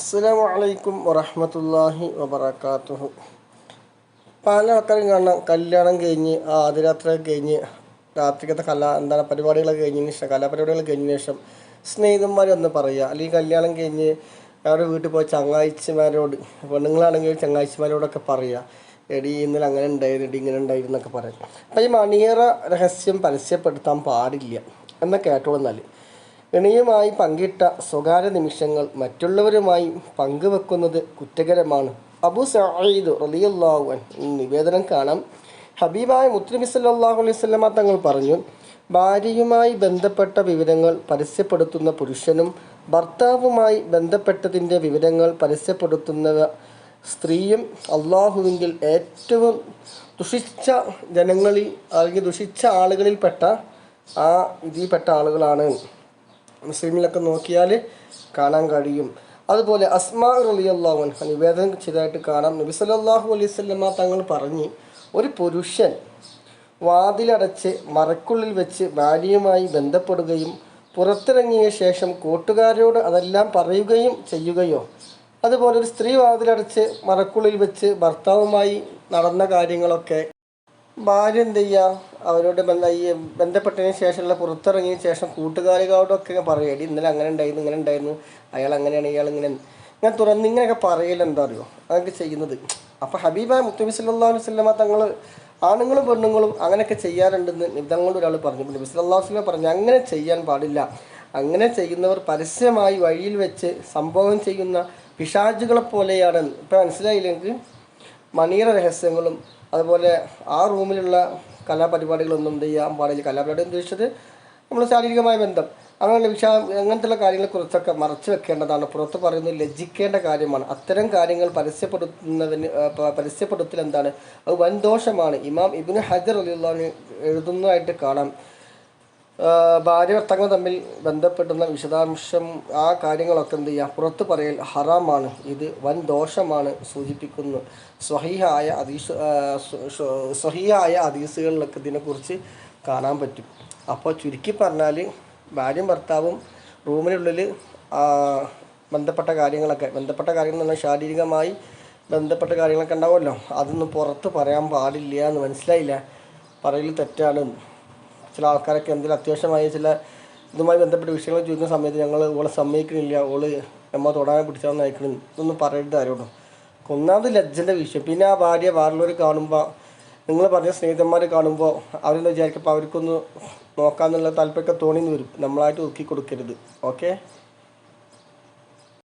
അസ്സലാമു അലൈക്കും വറഹമത്തല്ലാഹി വബറകാതുഹു. പല ആൾക്കാരും കാണാം കല്യാണം കഴിഞ്ഞ് ആ ആദ്യരാത്രിയൊക്കെ കഴിഞ്ഞ് രാത്രിക്കത്തെ കല എന്താണ് പരിപാടികളൊക്കെ കഴിഞ്ഞതിന് ശേഷം കലാപരിപാടികൾ കഴിഞ്ഞതിന് ശേഷം സ്നേഹിതന്മാർ ഒന്ന് പറയുക അല്ലെങ്കിൽ കല്യാണം കഴിഞ്ഞ് അവരുടെ വീട്ടിൽ പോയി ചങ്ങാഴ്ചമാരോട് പെണ്ണുങ്ങളാണെങ്കിൽ ചങ്ങാഴ്ചമാരോടൊക്കെ പറയുക എടി ഇന്നലെ അങ്ങനെ ഉണ്ടായിരുന്നു എടി ഇങ്ങനെ ഉണ്ടായിരുന്നു എന്നൊക്കെ പറയാം. അപ്പം ഈ മണിയറ രഹസ്യം പരസ്യപ്പെടുത്താൻ പാടില്ല എന്ന് കേട്ടോളന്നാൽ ഗണിയുമായി പങ്കിട്ട സ്വകാര്യ നിമിഷങ്ങൾ മറ്റുള്ളവരുമായി പങ്കുവെക്കുന്നത് കുറ്റകരമാണ്. അബു റളിയല്ലാഹു അൻഹു നിവേദനം കാണാം. ഹബീബായ മുത്തലിബി സല്ലല്ലാഹു അലൈഹി വസല്ലമ തങ്ങൾ പറഞ്ഞു ഭാര്യയുമായി ബന്ധപ്പെട്ട വിവരങ്ങൾ പരസ്യപ്പെടുത്തുന്ന പുരുഷനും ഭർത്താവുമായി ബന്ധപ്പെട്ടതിന്റെ വിവരങ്ങൾ പരസ്യപ്പെടുത്തുന്ന സ്ത്രീയും അള്ളാഹുവിങ്കിൽ ഏറ്റവും ദുഷിച്ച ജനങ്ങളിൽ അല്ലെങ്കിൽ ദുഷിച്ച ആളുകളിൽപ്പെട്ട ആ ഇതിൽപ്പെട്ട ആളുകളാണ്. മുസ്ലിമിലൊക്കെ നോക്കിയാൽ കാണാൻ കഴിയും. അതുപോലെ അസ്മാ റളിയല്ലാഹു അൻഹ നിവേദനം ചെയ്തതായിട്ട് കാണാം. നബി സല്ലല്ലാഹു അലൈഹി തങ്ങൾ പറഞ്ഞ് ഒരു പുരുഷൻ വാതിലടച്ച് മറക്കുള്ളിൽ വെച്ച് ഭാര്യയുമായി ബന്ധപ്പെടുകയും പുറത്തിറങ്ങിയ ശേഷം കൂട്ടുകാരോട് അതെല്ലാം പറയുകയും ചെയ്യുകയോ അതുപോലെ ഒരു സ്ത്രീ വാതിലടച്ച് മറക്കുള്ളിൽ വെച്ച് ഭർത്താവുമായി നടന്ന കാര്യങ്ങളൊക്കെ ഭാര്യ എന്ത് ചെയ്യുക അവരോട് ബന്ധ ഈ ബന്ധപ്പെട്ടതിന് ശേഷമുള്ള പുറത്തിറങ്ങിയ ശേഷം കൂട്ടുകാരികളോടൊക്കെ പറയടി ഇന്നലെ അങ്ങനെ ഉണ്ടായിരുന്നു ഇങ്ങനെ ഉണ്ടായിരുന്നു. അയാൾ അങ്ങനെയാണ് ഇയാൾ ഇങ്ങനെ ഞാൻ തുറന്ന് ഇങ്ങനെയൊക്കെ പറയില്ല എന്താ അറിയോ? അതൊക്കെ ചെയ്യുന്നത്. അപ്പോൾ ഹബീബ മുത്തബി സല്ലാ വസ്ലമ തങ്ങൾ ആണുങ്ങളും പെണ്ണുങ്ങളും അങ്ങനെയൊക്കെ ചെയ്യാറുണ്ടെന്ന് നിബിതങ്ങളോട് ഒരാൾ പറഞ്ഞു. നബി സല്ലാ വസ്ലമ പറഞ്ഞു അങ്ങനെ ചെയ്യാൻ പാടില്ല. അങ്ങനെ ചെയ്യുന്നവർ പരസ്യമായി വഴിയിൽ വെച്ച് സംഭവം ചെയ്യുന്ന പിശാചുകളെ പോലെയാണ്. ഇപ്പം മനസ്സിലായില്ലെങ്കിൽ മണിയറ രഹസ്യങ്ങളും അതുപോലെ ആ റൂമിലുള്ള കലാപരിപാടികളൊന്നും എന്ത് ചെയ്യാൻ പാടില്ല. കലാപരിപാടി ഉദ്ദേശിച്ചത് നമ്മൾ ശാരീരികമായ ബന്ധം. അങ്ങനെയുള്ള വിഷയ അങ്ങനത്തെയുള്ള കാര്യങ്ങളെക്കുറിച്ചൊക്കെ മറച്ചു വെക്കേണ്ടതാണ്. പുറത്ത് പറയുന്നത് ലജ്ജിക്കേണ്ട കാര്യമാണ്. അത്തരം കാര്യങ്ങൾ പരസ്യപ്പെടുത്തുന്നതിന് പരസ്യപ്പെടുത്തൽ എന്താണ്? അത് വൻ ദോഷമാണ് ഇമാം ഇബിന് ഹജർ അലി എഴുതുന്നതായിട്ട് കാണാം. ഭാര്യ ഭർത്താക്കൾ തമ്മിൽ ബന്ധപ്പെടുന്ന വിശദാംശം ആ കാര്യങ്ങളൊക്കെ എന്ത് ചെയ്യുക പുറത്ത് പറയൽ ഹറാമാണ്. ഇത് വൻ ദോഷമാണ് സൂചിപ്പിക്കുന്നു. സ്വഹീഹായ അതീസ് സ്വഹീഹായ അതീസുകളിലൊക്കെ ഇതിനെക്കുറിച്ച് കാണാൻ പറ്റും. അപ്പോൾ ചുരുക്കി പറഞ്ഞാൽ ഭാര്യയും ഭർത്താവും റൂമിനുള്ളിൽ ബന്ധപ്പെട്ട കാര്യങ്ങളൊക്കെ ബന്ധപ്പെട്ട കാര്യങ്ങൾ എന്ന് പറഞ്ഞാൽ ശാരീരികമായി ബന്ധപ്പെട്ട കാര്യങ്ങളൊക്കെ ഉണ്ടാവുമല്ലോ. അതൊന്നും പുറത്ത് പറയാൻ പാടില്ല എന്ന് മനസ്സിലായില്ല. പറയൽ തെറ്റാണ് ചില ആൾക്കാരൊക്കെ എന്തെങ്കിലും അത്യാവശ്യമായ ചില ഇതുമായി ബന്ധപ്പെട്ട വിഷയങ്ങൾ ചോദിക്കുന്ന സമയത്ത് ഞങ്ങൾ ഓളെ സമ്മതിക്കണില്ല ഓൾ നമ്മൾ തൊടാൻ പിടിച്ചാന്ന് അയക്കണം ഇതൊന്നും പറയരുത് ആരോടും. ഒന്നാമത് ലജ്ജന്റെ വിഷയം. പിന്നെ ആ ഭാര്യ വേറുള്ളവർ കാണുമ്പോൾ നിങ്ങൾ പറഞ്ഞ സ്നേഹിതന്മാർ കാണുമ്പോൾ അവരെന്ന് വിചാരിക്കപ്പോൾ അവർക്കൊന്ന് നോക്കാമെന്നുള്ള താല്പര്യമൊക്കെ തോന്നിന്ന് വരും. നമ്മളായിട്ട് ഒതുക്കി കൊടുക്കരുത്. ഓക്കെ?